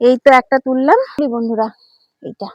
এই তো একটা তুললাম। বন্ধুরা এইটা।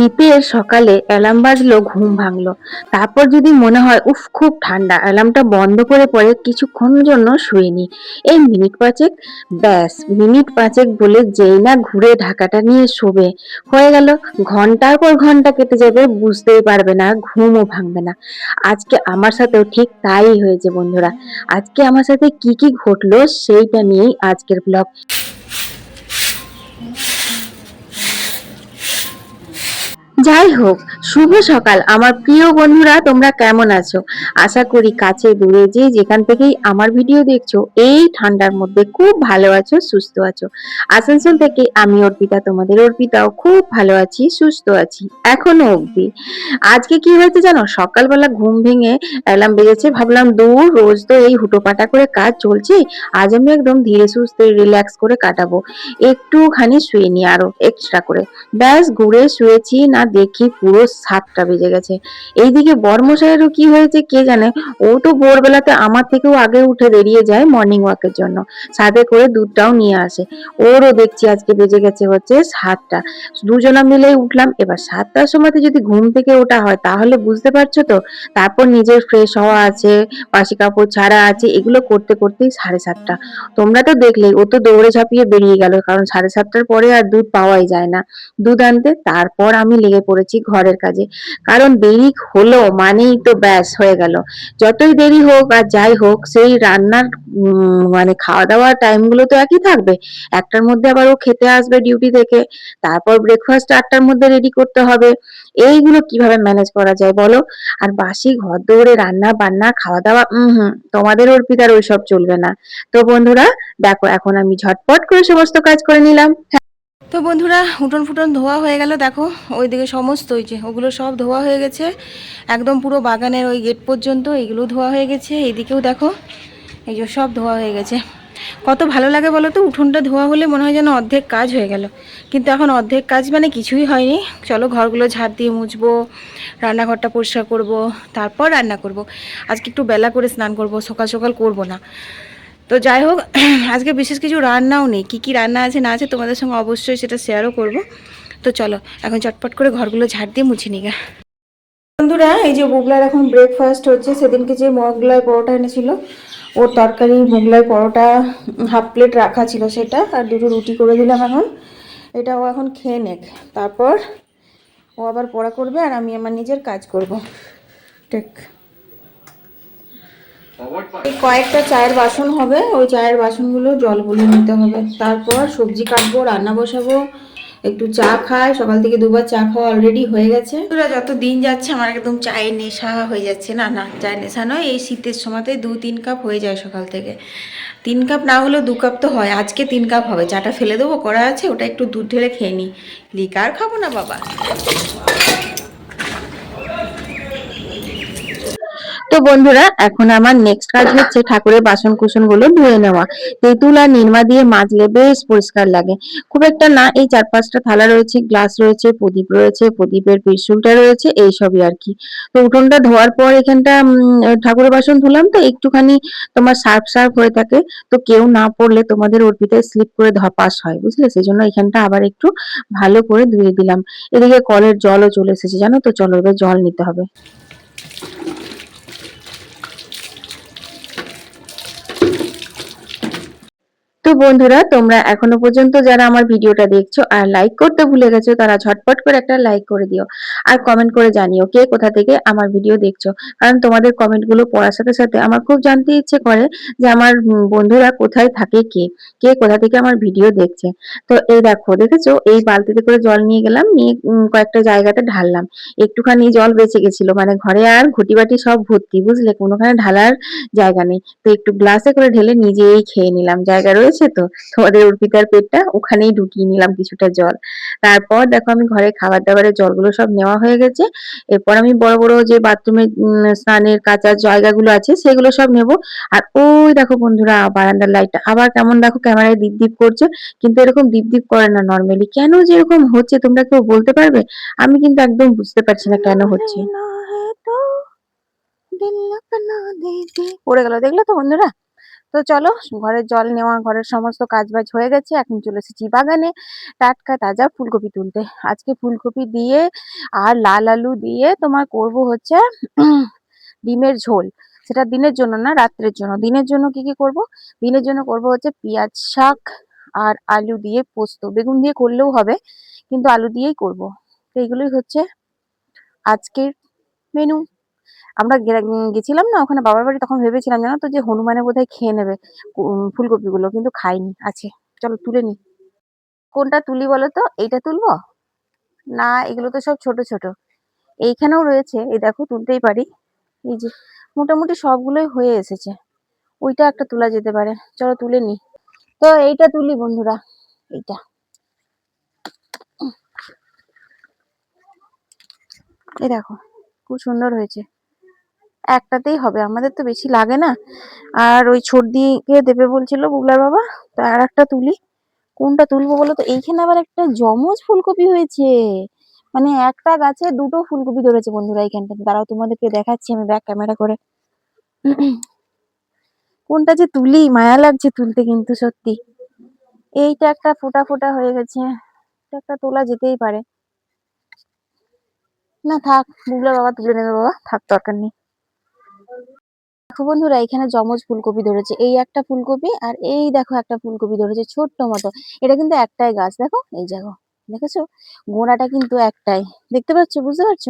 শীতের সকালে অ্যালার্ম বাজলো, ঘুম ভাঙলো। তারপর যদি মনে হয়, উফ, খুব ঠান্ডা, অ্যালার্মটা বন্ধ করে পরে কিছুক্ষণ জন্য শুয়ে নি এই মিনিট পাঁচেক, ব্যাস, মিনিট পাঁচেক বলে যেই না ঘুরে ঢাকাটা নিয়ে শোবে। হয়ে গেল, ঘণ্টার পর ঘণ্টা কেটে যাবে, বুঝতেই পারবে না, ঘুমও ভাঙবে না। আজকে আমার সাথেও ঠিক তাই হয়েছে বন্ধুরা। আজকে আমার সাথে কি কি ঘটলো, সেইটা নিয়েই আজকের ব্লগ। যাই হোক শুভ সকাল। আমার প্রিয় বন্ধুরা, তোমরা কেমন আছো? আশা করি কাছে, দূরে যে যেখান থেকেই আমার ভিডিও দেখছ, এই ঠান্ডার মধ্যে খুব ভালো আছো, সুস্থ আছো। আসানসোল থেকে আমি অর্পিতা, তোমাদের অর্পিতাও খুব ভালো আছি, সুস্থ আছি, এখনও অবধি। আজকে কি হয়েছে জানো? সকালবেলা ঘুম ভেঙে অ্যালার্ম বেজেছে, ভাবলাম দূর, রোজ তো এই হুটোপাটা করে কাজ চলছে, আজ আমি একদম ধীরে সুস্থে রিল্যাক্স করে কাটাবো। একটুখানি শুয়ে নি আরও, এক্সট্রা করে। ব্যাস, ঘুরে শুয়েছি, না দেখি পুরো সাতটা বেজে গেছে। এইদিকে বর্মশাইয়েরও কি হয়েছে কে জানে? ও তো ভোরবেলাতে আমার থেকেও আগে উঠে বেরিয়ে যায় মর্নিং ওয়াকের জন্য। সাথে করে দুধটাও নিয়ে আসে। ওরও দেখছি আজকে বেজে গেছে হচ্ছে সাতটা। দুজনা মিলেই উঠলাম। এবার সাতটার সময়তে যদি ঘুম থেকে ওঠা হয়, তাহলে বুঝতে পারছ তো? তারপর নিজের ফ্রেশ হওয়া আছে, বাসি কাপড় ছাড়া আছে, এগুলো করতে করতেই সাড়ে সাতটা। তোমরা তো দেখলেই, ও তো দৌড়ে ঝাঁপিয়ে বেরিয়ে গেল। কারণ সাড়ে সাতটার পরে আর দুধ পাওয়াই যায় না। দুধ আনতে, তারপর আমি লেগে পড়েছি ঘরের কাজে। কারণ দেরি হলো মানেই তো ব্যাস হয়ে গেল। যতই দেরি হোক আর যাই হোক, সেই রান্নার মানে খাওয়া দাওয়ার টাইমগুলো তো একই থাকবে। একটার মধ্যে আবার ও খেতে আসবে ডিউটি থেকে। তারপর ব্রেকফাস্ট আটটার মধ্যে রেডি করতে হবে। এইগুলো কীভাবে ম্যানেজ করা যায় বলো? আর বাসি ঘর দৌড়ে রান্না বান্না খাওয়া দাওয়া হুম, তোমাদের অর্পিতার ওইসব চলবে না। তো বন্ধুরা, দেখো, এখন আমি ঝটপট করে সমস্ত কাজ করে নিলাম। তো বন্ধুরা, উঠোন ফুটন ধোয়া হয়ে গেল, দেখো, ওইদিকে সমস্ত ওই যে ওগুলো সব ধোয়া হয়ে গেছে। একদম পুরো বাগানের ওই গেট পর্যন্ত এইগুলো ধোয়া হয়ে গেছে, এইদিকেও দেখো, এই যে সব ধোয়া হয়ে গেছে। কত ভালো লাগে বলো তো, উঠোনটা ধোয়া হলে মনে হয় যেন অর্ধেক কাজ হয়ে গেল। কিন্তু এখন অর্ধেক কাজ মানে কিছুই হয়নি। চলো ঘরগুলো ঝাড় দিয়ে মুছবো, রান্নাঘরটা পরিষ্কার করব, তারপর রান্না করব। আজকে একটু বেলা করে স্নান করব, সকাল সকাল করব না। তো যাই হোক, আজকে বিশেষ কিছু রান্নাও নেই। কী কী রান্না আছে, না আছে তোমাদের সঙ্গে অবশ্যই সেটা শেয়ারও করব। তো চলো, এখন চটপট করে ঘরগুলো ঝাড় দিয়ে মুছে নিগা বন্ধুরা, এই যে মোগলার এখন ব্রেকফাস্ট হচ্ছে, সেদিনকে যে মোগলাই পরোটা এনেছিল, ওর তরকারি মোগলাই পরোটা হাফ প্লেট রাখা ছিল সেটা, আর দুটো রুটি করে দিলাম এখন। এটা ও এখন খেয়ে নেক। তারপর ও আবার পড়া করবে, আর আমি আমার নিজের কাজ করব। ঠিক কয়েকটা চায়ের বাসন হবে। ওই চায়ের বাসনগুলো জল গুলে নিতে হবে। তারপর সবজি কাটবো, রান্না বসাবো, একটু চা খাই। সকাল থেকে দুবার চা খাওয়া অলরেডি হয়ে গেছে। তোরা যত দিন যাচ্ছে আমার একদম চায়ের নেশা হয়ে যাচ্ছে। না না, চায়ের নেশা নয়, এই শীতের সময়তে দু, তিন কাপ হয়ে যায় সকাল থেকে। তিন কাপ না হলেও দু কাপ তো হয়। আজকে তিন কাপ হবে। চাটা ফেলে দেবো, করা আছে, ওটা একটু দুধ ঢেলে খেয়ে নিই লিকার খাব না, বাবা? বন্ধুরা, এখন আমার নেক্সট কাজ হচ্ছে ঠাকুরের বাসন কুসনগুলো ধুয়ে নেওয়া। তেঁতুল আর নির্মা দিয়ে মাজলে বেশ পরিষ্কার লাগে। খুব একটা না, এই চার পাঁচটা থালা রয়েছে, গ্লাস রয়েছে, প্রদীপ রয়েছে, প্রদীপের পিসুলটা রয়েছে এইসবই আর কি। তো উঠোনটা ধোয়ার পর এখানটা ঠাকুরের বাসন ধুলাম তো, একটুখানি তোমার সার্ফ সার্ফ হয়ে থাকে। তো কেউ না পড়লে তোমাদের অর্পিতায় স্লিপ করে ধপাস হয়, বুঝলে? সেই জন্য এখানটা আবার একটু ভালো করে ধুয়ে দিলাম। এদিকে কলের জলও চলে এসেছে, জানো তো? চলো এবার জল নিতে হবে। তো বন্ধুরা, তোমরা এখনও পর্যন্ত যারা আমার ভিডিওটা দেখছ আর লাইক করতে ভুলে গেছো, তারা ঝটপট করে একটা লাইক করে দিও। আর কমেন্ট করে জানিও কে কোথা থেকে আমার ভিডিও দেখছ। কারণ তোমাদের কমেন্টগুলো পড়ার সাথে সাথে আমার খুব জানতে ইচ্ছে করে যে আমার বন্ধুরা কোথায় থাকে কে? কে কোথা থেকে আমার ভিডিও দেখছে? তো এই দেখো, দেখেছ? এই বালতিতে করে জল নিয়ে গেলাম, নিয়ে কয়েকটা জায়গাতে ঢাললাম। একটুখানি জল বেঁচে গেছিল মানে ঘরে আর ঘটি বাটি সব ভর্তি, বুঝলে? কোনোখানে ঢালার জায়গা নেই। তো একটু গ্লাসে করে ঢেলে নিজেই খেয়ে নিলাম। জায়গা রয়েছে গেছে তো? তোমাদের অর্পিতার পেটটা, ওখানেই ঢুকিয়ে নিলাম কিছুটা জল। তারপর দেখো আমি ঘরে খাবার দাবারের জলগুলো সব নেওয়া হয়ে গেছে। এরপর আমি বড় বড় যে বাথরুমের স্নানের কাচার জায়গাগুলো আছে, সেগুলো সব নেব। আর ওই দেখো বন্ধুরা, বারান্দার লাইটটা আবার কেমন দেখো ক্যামেরায় দীপ দীপ করছে, কিন্তু এরকম দীপ দীপ করে না নর্মালি কেন যে এরকম হচ্ছে, তোমরা কেউ বলতে পারবে? আমি কিন্তু একদম বুঝতে পারছি না কেন হচ্ছে। পড়ে গেল, দেখলে তো বন্ধুরা? তো চলো ঘরের জল নেওয়া, ঘরের সমস্ত কাজ বাজ হয়ে গেছে। এখন চলে এসেছি বাগানে টাটকা তাজা ফুলকপি তুলতে। আজকে ফুলকপি দিয়ে আর লাল আলু দিয়ে তোমার করব হচ্ছে ডিমের ঝোল। সেটা দিনের জন্য না, রাত্রের জন্য। দিনের জন্য কি কি করব? দিনের জন্য করব হচ্ছে পেঁয়াজ শাক আর আলু দিয়ে পোস্ত। বেগুন দিয়ে করলেও হবে, কিন্তু আলু দিয়েই করব। তো এইগুলোই হচ্ছে আজকের মেনু আমরা গেছিলাম না, ওখানে বাবার বাড়ি তখন ভেবেছিলাম জানো তো যে হনুমানে বোধহয় খেয়ে নেবে ফুলকপিগুলো, কিন্তু খাইনি, আছে, চলো তুলে নি। কোনটা তুলি বলো তো? এইটা তুলবো? না, এগুলো তো সব ছোট ছোট। এইখানেও রয়েছে, এই দেখো তুলতেই পারি। এই যে, মোটামুটি সবগুলোই হয়ে এসেছে। ওইটা একটা তোলা যেতে পারে, চলো তুলে নি। তো এইটা তুলি বন্ধুরা, এইটা। এই দেখো, খুব সুন্দর হয়েছে। একটাতেই হবে, আমাদের তো বেশি লাগে না। আর ওই ছোট দিয়ে দেবে বলছিল বুগলার বাবা, তো আর একটা তুলি। কোনটা তুলবো বলো তো? এইখানে আবার একটা জমজ ফুলকপি হয়েছে। মানে একটা গাছে দুটো ফুলকপি ধরেছে বন্ধুরা এইখানটা দাঁড়াও, তোমাদেরকে দেখাচ্ছি আমি ব্যাক ক্যামেরা করে। কোনটা যে তুলি? মায়া লাগছে তুলতে কিন্তু সত্যি। এইটা একটা ফোটা ফোটা হয়ে গেছে। একটা তোলা যেতেই পারে। না থাক বুগলার বাবা তুলে নেবে বাবা, থাক দরকার নেই। দেখো বন্ধুরা, এখানে জমজ ফুলকপি ধরেছে। এই একটা ফুলকপি আর এই দেখো একটা ফুলকপি ধরেছে, ছোট্ট মতো। এটা কিন্তু একটাই গাছ, দেখো। এই দেখো দেখেছ? গোড়াটা কিন্তু একটাই। দেখতে পাচ্ছ? বুঝতে পারছ?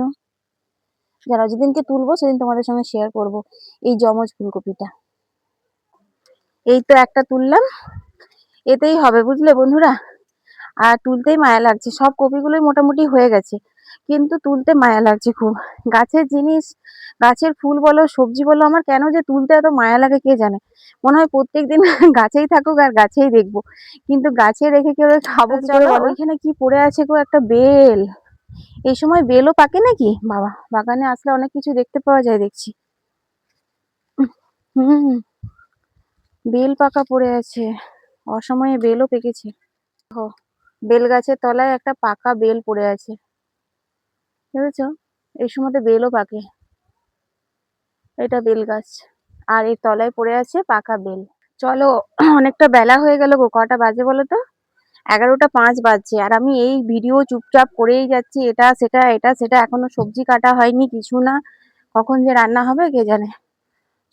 যারা যেদিনকে তুলবো, সেদিন তোমাদের সঙ্গে শেয়ার করব এই জমজ ফুলকপিটা। এই তো একটা তুললাম। এতেই হবে, বুঝলে বন্ধুরা? আর তুলতেই মায়া লাগছে। সব কপিগুলোই মোটামুটি হয়ে গেছে। কিন্তু তুলতে মায়া লাগছে খুব। গাছের জিনিস গাছের ফুল বলো সবজি বলো আমার কেন যে তুলতে এত মায়া লাগে কে জানে? মনে হয় প্রত্যেকদিন গাছেই থাকুক আর গাছেই দেখব। কিন্তু গাছে রেখে কেউ খাব করে কি পড়ে আছে গো একটা বেল? এই সময় বেলও পাকে নাকি? বাবা বাগানে আসলে অনেক কিছু দেখতে পাওয়া যায় দেখছি। হুম বেল পাকা পড়ে আছে। অসময়ে বেলও পেকেছে। বেল গাছের তলায় একটা পাকা বেল পড়ে আছে। বুঝেছ এই সময় বেলও পাকে। এটা বেল গাছ। আর এর তলায় পড়ে আছে পাকা বেল। চলো, অনেকটা বেলা হয়ে গেল গো। কটা বাজে বলো তো? এগারোটা পাঁচ বাজছে। আর আমি এই ভিডিও চুপচাপ করেই যাচ্ছি। এটা, সেটা এটা, সেটা। এখনও সবজি কাটা হয়নি, কিছু না। কখন যে রান্না হবে কে জানে?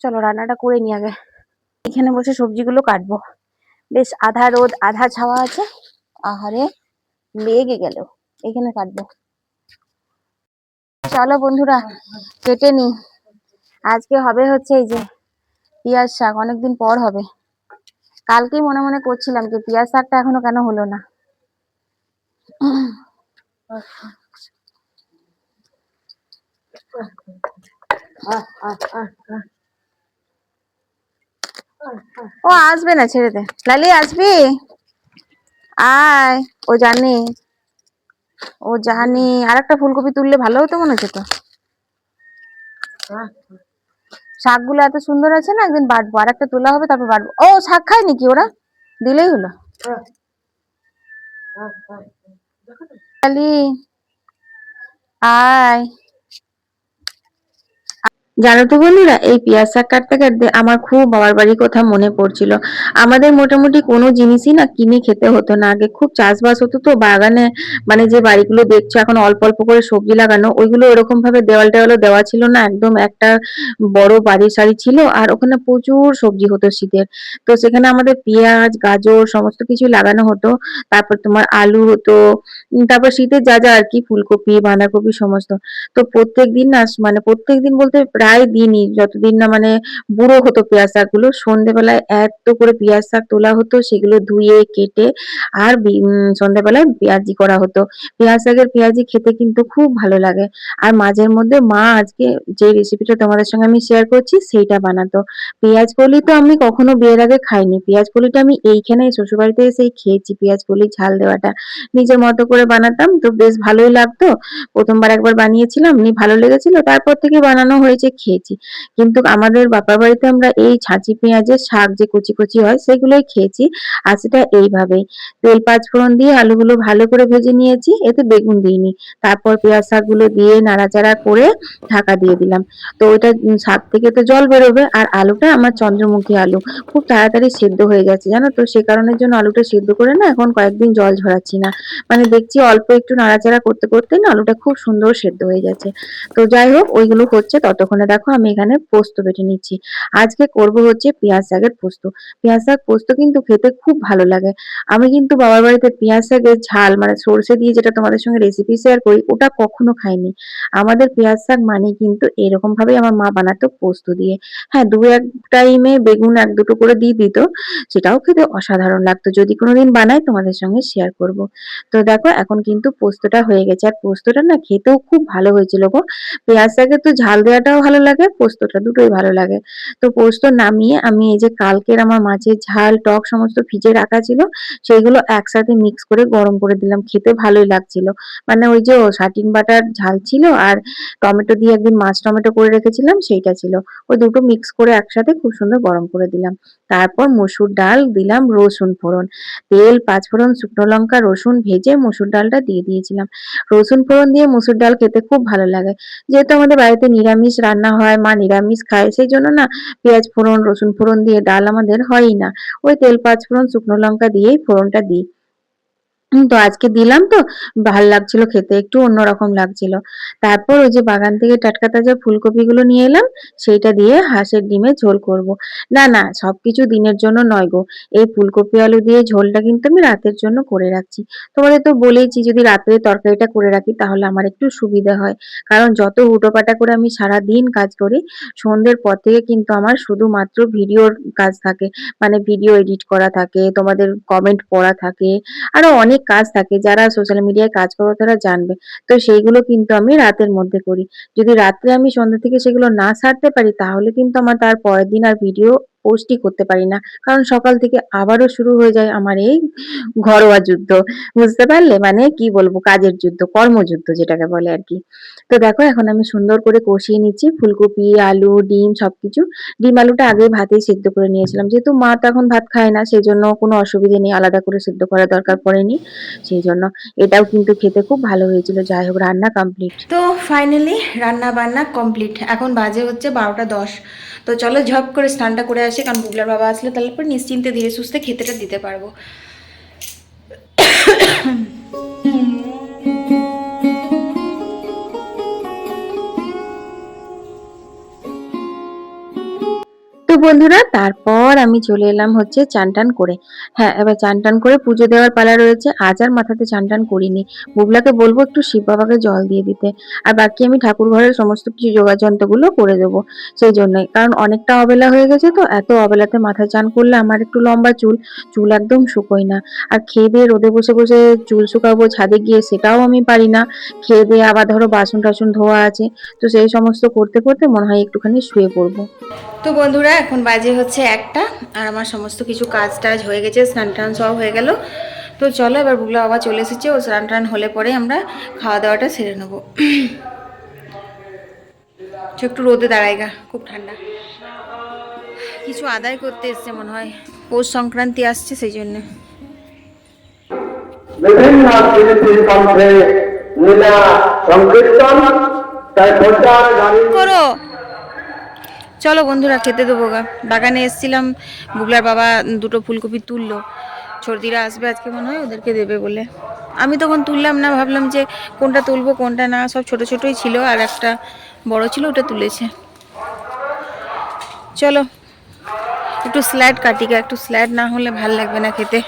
চলো, রান্নাটা করে নি আগে। এখানে বসে সবজিগুলো কাটবো। বেশ, আধা রোদ, আধা ছাওয়া আছে। আহারে, লেগে গেল। এখানে কাটবো। চলো বন্ধুরা, কেটে নি আজকে হবে হচ্ছে এই যে পিয়াজ শাক, অনেকদিন পর হবে। কালকেই মনে মনে করছিলাম যে পিয়াজ শাকটা এখনও কেন হলো না। ও আসবে না ছেড়ে দে। লালি, আসবি? আয়, ও জানি। ও জানি আর একটা ফুলকপি তুললে ভালো হতো মনে হচ্ছে তো? শাকগুলো এত সুন্দর আছে না, একদিন বাটবো আর একটা তোলা হবে, তারপর বাটবো। ও, শাক খায় নাকি ওরা? দিলেই হলো। আয়। জানো তো বন্ধুরা, এই পেঁয়াজ শাক কাটতে কাটতে আমার খুব বাবার বাড়ির কথা মনে পড়ছিল। আমাদের মোটামুটি কোনো জিনিসই না কিনে খেতে হতো না। আগে খুব চাষবাস হতো তো, বাগানে মানে যে বাড়িগুলো দেখছ, এখন অল্প অল্প করে সবজি লাগানো, ওইগুলো এরকম ভাবে দেওয়াল টেওয়ালও দেওয়া ছিল না। একদম একটা বড় বাড়ি সারি ছিল, আর ওখানে প্রচুর সবজি হতো শীতের। তো সেখানে আমাদের পেঁয়াজ, গাজর সমস্ত কিছু লাগানো হতো। তারপর তোমার আলু হতো তারপর শীতের যা যা আর কি, ফুলকপি, বাঁধাকপি সমস্ত। তো প্রত্যেক দিন না মানে প্রত্যেক দিন বলতে প্রায় দিনই, যতদিন না মানে বুড়ো হতো পেঁয়াজ শাকগুলো, সন্ধেবেলায় এত করে পেঁয়াজ শাক তোলা হতো, সেগুলো ধুয়ে, কেটে আর সন্ধেবেলায় পেঁয়াজি করা হতো। পেঁয়াজ শাকের পেঁয়াজি খেতে কিন্তু খুব ভালো লাগে। আর মাঝের মধ্যে মা আজকে যে রেসিপিটা তোমাদের সঙ্গে আমি শেয়ার করছি, সেইটা বানাতো। পেঁয়াজ কলি তো আমি কখনো বিয়ের আগে খাইনি। পেঁয়াজ কলিটা আমি এইখানে শ্বশুরবাড়িতে এসেই খেয়েছি, পেঁয়াজ কলি ঝাল দেওয়াটা। নিজের মতো করে বানাতাম, তো বেশ ভালোই লাগতো। প্রথমবার একবার বানিয়েছিলাম ভালো লেগেছিল। তারপর থেকে বানানো হয়েছে খেয়েছি। কিন্তু আমাদের বাপার বাড়িতে আমরা এই ছাঁচি, পেঁয়াজের শাক যে কচি কচি হয়, সেগুলোই খেয়েছি। আর সেটা এইভাবেই। তেল, পাঁচ ফোড়ন দিয়ে আলুগুলো ভালো করে ভেজে নিয়েছি, এতে বেগুন দিইনি। তারপর পেঁয়াজ শাকগুলো দিয়ে নাড়াচাড়া করে ঢাকা দিয়ে দিলাম। তো ওইটা শাক থেকে তো জল বেরোবে, আর আলুটা আমার চন্দ্রমুখী আলু। খুব তাড়াতাড়ি সেদ্ধ হয়ে গেছে, জানো তো? সে কারণের জন্য আলুটা সেদ্ধ করে না এখন কয়েকদিন জল ঝরাচ্ছি না। মানে দেখছি অল্প একটু নাড়াচাড়া করতে করতে না আলুটা খুব সুন্দর সেদ্ধ হয়ে গেছে। তো যাই হোক, ওইগুলো হচ্ছে ততক্ষণে দেখো আমি এখানে পোস্ত বেটে নিচ্ছি। আজকে করব হচ্ছে পেঁয়াজ শাকের পোস্ত। পেঁয়াজ শাক পোস্ত কিন্তু খেতে খুব ভালো লাগে। আমি কিন্তু বাবার বাড়িতে পেঁয়াজ শাকের ঝাল মানে সর্ষে দিয়ে যেটা তোমাদের সঙ্গে রেসিপি শেয়ার করি, ওটা কখনো খাইনি। আমাদের পেঁয়াজ শাক মানে কিন্তু এরকম ভাবে আমার মা বানাতো পোস্ত দিয়ে। হ্যাঁ দু এক টাইমে বেগুন এক দুটো করে দিয়ে দিত, সেটাও খেতে অসাধারণ লাগতো। যদি কোনোদিন বানাই, তোমাদের সঙ্গে শেয়ার করব। তো দেখো, এখন কিন্তু পোস্তটা হয়ে গেছে। আর পোস্তটা না খেতেও খুব ভালো হয়েছিল গো। পেঁয়াজ শাকে তো ঝাল দেওয়াটাও ভালো লাগে, পোস্তটা দুটোই ভালো লাগে। তো পোস্ত নামিয়ে আমি এই যে কালকের আমার মাছের ঝাল, টক সমস্ত ভিজে রাখা ছিল, সেইগুলো একসাথে মিক্স করে গরম করে দিলাম। খেতে ভালোই লাগছিল। মানে ওই যে সাটিন বাটার ঝাল ছিল আর টমেটো দিয়ে একদিন মাছ টমেটো করে রেখেছিলাম, সেইটা ছিল। ওই দুটো মিক্স করে একসাথে খুব সুন্দর গরম করে দিলাম। তারপর মসুর ডাল দিলাম রসুন ফোড়ন। তেল পাঁচফোড়ন শুকনো লঙ্কা, রসুন ভেজে মসুর ডালটা দিয়ে দিয়েছিলাম। রসুন ফোড়ন দিয়ে মসুর ডাল খেতে খুব ভালো লাগে। যেহেতু আমাদের বাড়িতে নিরামিষ রান্না হয়, মা নিরামিষ খায় সেই জন্য না পেঁয়াজ ফোড়ন, রসুন ফোড়ন দিয়ে ডাল আমাদের হয়ই না। ওই তেল, পাঁচ ফোড়ন, শুকনো লঙ্কা দিয়েই ফোড়নটা দিই। তো আজকে দিলাম তো, ভালো লাগছিল খেতে, একটু অন্যরকম লাগছিল। তারপর ওই যে বাগান থেকে টাটকা তাজা ফুলকপিগুলো নিয়ে এলাম, সেইটা দিয়ে হাঁসের ডিমের ঝোল করব। না না, সবকিছু দিনের জন্য নয় গো, এই ফুলকপি আলু দিয়ে ঝোলটা কিন্তু আমি রাতের জন্য করে রাখছি। তোমাদের তো বলেইছি, যদি রাতে তরকারিটা করে রাখি, তাহলে আমার একটু সুবিধা হয়। কারণ যত হুটোপাটা করে আমি সারা দিন কাজ করি, সন্ধ্যের পর থেকে কিন্তু আমার শুধুমাত্র ভিডিওর কাজ থাকে। মানে ভিডিও এডিট করা থাকে, তোমাদের কমেন্ট পড়া থাকে, আরও অনেক কাজ থাকে, যারা সোশ্যাল মিডিয়ায় কাজ করো তারা জানবে। তো সেইগুলো কিন্তু আমি রাতের মধ্যে করি। যদি রাত্রে আমি সন্ধ্যা থেকে সেগুলো না সারতে পারি, তাহলে কিন্তু আমার তার পরের দিন আর ভিডিও পোস্টই করতে পারি না। কারণ সকাল থেকে আবারও শুরু হয়ে যায় আমার এই ঘরোয়া যুদ্ধ। বুঝতে পারলে? মানে কি বলব? কাজের যুদ্ধ, কর্মযুদ্ধ যেটাকে বলে আর কি। তো দেখো, এখন আমি সুন্দর করে কষিয়ে নিচ্ছি। ফুলকপি, আলু, ডিম সবকিছু। ডিম আলুটা আগে ভাতেই সিদ্ধ করে নিয়েছিলাম। যেহেতু মা তো এখন ভাত খায় না সেই জন্য কোনো অসুবিধে নেই। আলাদা করে সিদ্ধ করার দরকার পড়েনি। সেই জন্য এটাও কিন্তু খেতে খুব ভালো হয়েছিল। যাই হোক, রান্না কমপ্লিট তো ফাইনালি রান্না বান্না কমপ্লিট এখন বাজে হচ্ছে বারোটা দশ। তো চলো ঝপ করে স্নানটা করে আসি। কারণ বুগলার বাবা আসলে তারপর নিশ্চিন্তে ধীরে সুস্থে খেতেটা দিতে পারব। তো বন্ধুরা, তারপর আমি চলে এলাম হচ্ছে চান টান করে। হ্যাঁ এবার চান টান করে পুজো দেওয়ার পালা রয়েছে। আজ আর মাথাতে চান টান করিনি। বুবলাকে বলব একটু শিব বাবাকে জল দিয়ে দিতে। আর বাকি আমি ঠাকুর ঘরের সমস্ত কিছু যোগাযন্ত্রগুলো করে দেবো সেই জন্যই। কারণ অনেকটা অবেলা হয়ে গেছে তো, এত অবেলাতে মাথায় চান করলে আমার একটু লম্বা চুল চুল একদম শুকোয় না। আর খেয়ে দিয়ে রোদে বসে বসে চুল শুকাবো, ছাদে গিয়ে সেটাও আমি পারি না। খেয়ে দিয়ে আবার ধরো বাসন টাসন ধোয়া আছে। তো সেই সমস্ত করতে করতে মনে হয় একটুখানি শুয়ে পড়ব। তো বন্ধুরা এখন বাজে হচ্ছে একটা আর আমার সমস্ত কিছু কাজ টাজ হয়ে গেছে স্নান টান সব হয়ে গেল। তো চলো এবার বুগলা বাবা চলে এসেছে ও স্নান টান হলে পরে আমরা খাওয়া দাওয়াটা সেরে নেব। একটু রোদে দাঁড়ায় গা খুব ঠান্ডা। কিছু আদায় করতে এসছে মনে হয় পৌষ সংক্রান্তি আসছে সেই জন্যে। বিভিন্ন কীর্তির কণ্ঠে লীলা সংকীর্তন তাই প্রচার করো। চলো বন্ধুরা খেতে দেবো গা। বাগানে এসছিলাম, বুগলার বাবা দুটো ফুলকপি তুললো। সর্দিরা আসবে আজকে মনে হয়, ওদেরকে দেবে বলে। আমি তখন তুললাম না, ভাবলাম যে কোনটা তুলবো, কোনটা না, সব ছোট ছোটই ছিল, আর একটা বড় ছিল, ওটা তুলেছে। চলো, একটু স্ল্যাড কাটি গা, একটু স্ল্যাড না হলে ভালো লাগবে না খেতে।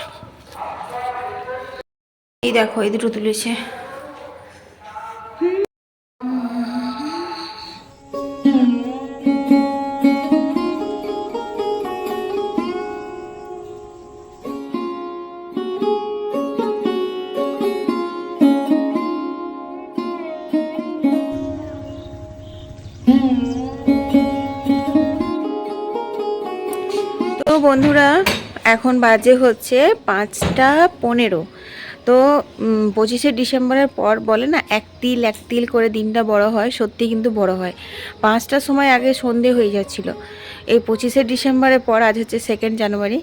এই দেখো, এই দুটো তুলেছে। বন্ধুরা, এখন বাজে হচ্ছে পাঁচটা পনেরো। তো পঁচিশে ডিসেম্বরের পর বলে না, এক তিল এক তিল করে দিনটা বড় হয়, সত্যি কিন্তু বড় হয়। পাঁচটার সময় আগে সন্ধে হয়ে যাচ্ছিল। এই পঁচিশে ডিসেম্বরের পর, আজ হচ্ছে সেকেন্ড জানুয়ারি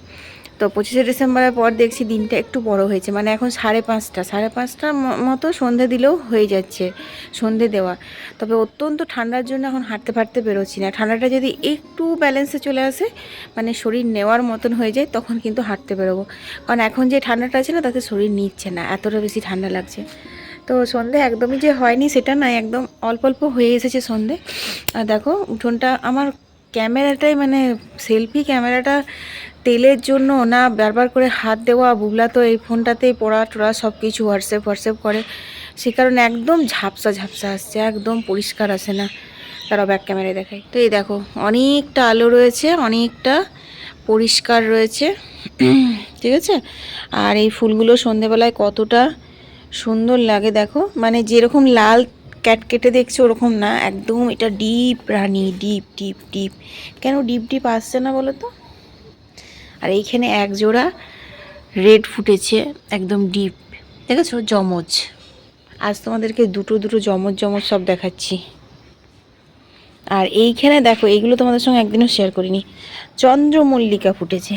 তো পঁচিশে ডিসেম্বরের পর দেখছি দিনটা একটু বড় হয়েছে। মানে এখন সাড়ে পাঁচটা, সাড়ে পাঁচটার মতো সন্ধে দিলেও হয়ে যাচ্ছে সন্ধে দেওয়া। তবে অত্যন্ত ঠান্ডার জন্য এখন হাঁটতে ফাটতে বেরোচ্ছি না। ঠান্ডাটা যদি একটু ব্যালেন্সে চলে আসে মানে শরীর নেওয়ার মতন হয়ে যায়, তখন কিন্তু হাঁটতে বেরোবো। কারণ এখন যে ঠান্ডাটা আছে না, তাতে শরীর নিচ্ছে না, এতটা বেশি ঠান্ডা লাগছে। তো সন্ধে একদমই যে হয়নি, সেটা না একদম অল্প অল্প হয়ে এসেছে সন্ধে। আর দেখো, উঠোনটা, আমার ক্যামেরাটাই মানে সেলফি ক্যামেরাটা তেলের জন্য না বারবার করে হাত দেওয়া, বুবলা তো এই ফোনটাতেই পড়া টোড়া সব কিছু হোয়াটসঅ্যাপ হোয়াটসঅ্যাপ করে। সে কারণে একদম ঝাপসা ঝাপসা আসছে, একদম পরিষ্কার আসে না তারা ব্যাক ক্যামেরায় দেখায়। তো এই দেখো, অনেকটা আলো রয়েছে, অনেকটা পরিষ্কার রয়েছে, ঠিক আছে? আর এই ফুলগুলো সন্ধেবেলায় কতটা সুন্দর লাগে দেখো। মানে যেরকম লাল ক্যাট কেটে দেখছ ওরকম না, একদম এটা deep Rani deep deep deep কেন ডিপ ডিপ আসছে না বলো তো? আর এইখানে এক জোড়া রেড ফুটেছে, একদম ডিপ দেখেছ? জমজ আজ তোমাদেরকে দুটো দুটো জমজ জমজ সব দেখাচ্ছি। আর এইখানে দেখো, এইগুলো তোমাদের সঙ্গে একদিনও শেয়ার করিনি। চন্দ্রমল্লিকা ফুটেছে।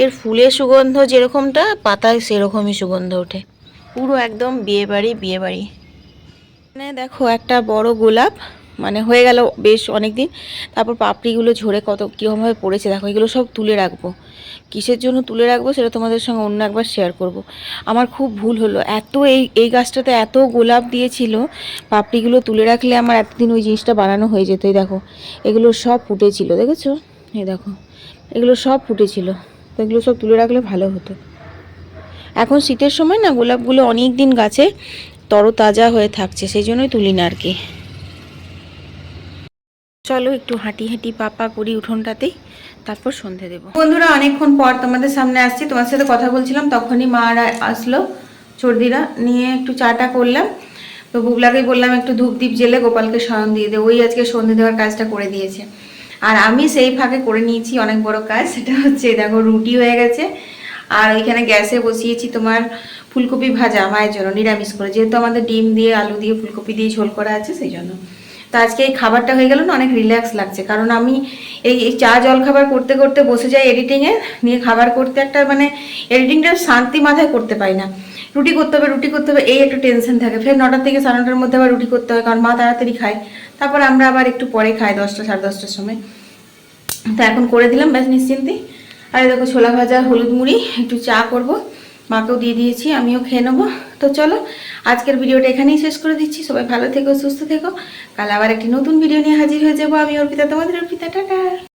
এর ফুলের সুগন্ধ যেরকমটা, পাতায় সেরকমই সুগন্ধ ওঠে। পুরো একদম বিয়ে বাড়ি বিয়ে বাড়ি এখানে দেখো একটা বড় গোলাপ। মানে হয়ে গেল বেশ অনেক দিন তারপর পাপড়িগুলো ঝরে কত কীরকমভাবে পড়েছে দেখো, এগুলো সব তুলে রাখব। কিসের জন্য তুলে রাখব সেটা তোমাদের সঙ্গে অন্য একবার শেয়ার করব। আমার খুব ভুল হলো, এত এই এই গাছটাতে এত গোলাপ দিয়েছিল, পাপড়িগুলো তুলে রাখলে আমার এতদিন ওই জিনিসটা বানানো হয়ে যেত, এই দেখো। এগুলো সব ফুটেছিল, দেখেছ? এই দেখো, এগুলো সব ফুটেছিল, তো এগুলো সব তুলে রাখলে ভালো হতো। এখন শীতের সময় না গোলাপগুলো অনেক দিন গাছে তরতাজা হয়ে থাকছে, সেই জন্যই তুলি না আর কি। চলো একটু হাঁটি হাঁটি পাপা করি উঠোনটাতেই তারপর সন্ধে দেবো। বন্ধুরা, অনেকক্ষণ পর তোমাদের সামনে আসছি। তোমার সাথে কথা বলছিলাম, তখনই মারা আসলো, চর্দিরা নিয়ে একটু চাটা করলাম। তো বুবলাকেই বললাম, একটু ধূপ দ্বীপ জেলে গোপালকে শয়ন দিয়ে দে, ওই আজকে সন্ধে দেওয়ার কাজটা করে দিয়েছে। আর আমি সেই ফাঁকে করে নিয়েছি অনেক বড় কাজ, সেটা হচ্ছে, দেখো, রুটি হয়ে গেছে, আর ওইখানে গ্যাসে বসিয়েছি তোমার ফুলকপি ভাজা, মায়ের জন্য, নিরামিষ করে। যেহেতু আমাদের ডিম দিয়ে আলু দিয়ে ফুলকপি দিয়ে ঝোল করা আছে, সেই জন্য। তো আজকে এই খাবারটা হয়ে গেল না, অনেক রিল্যাক্স লাগছে। কারণ আমি এই চা জল খাবার করতে করতে বসে যাই এডিটিংয়ে নিয়ে খাবার করতে একটা মানে এডিটিংটা শান্তি মাথায় করতে পাই না। রুটি করতে হবে, রুটি করতে হবে, এই একটু টেনশন থাকে। ফের নটার থেকে সাড়ে নটার মধ্যে আবার রুটি করতে হয়, কারণ মা তাড়াতাড়ি খায়। তারপর আমরা আবার একটু পরে খাই, দশটা, সাড়ে দশটার সময়। তো এখন করে দিলাম, ব্যাস নিশ্চিন্তে। আর দেখো ছোলা ভাজা, হলুদ মুড়ি, একটু চা করব। মাকেও দিয়ে দিয়েছি, আমিও খেয়ে নেব। তো চলো, আজকের ভিডিওটা এখানেই শেষ করে দিচ্ছি। সবাই ভালো থেকো, সুস্থ থেকো। কাল আবার একটি নতুন ভিডিও নিয়ে হাজির হয়ে যাব আমি অর্পিতা, তোমাদের অর্পিতা, টাটা।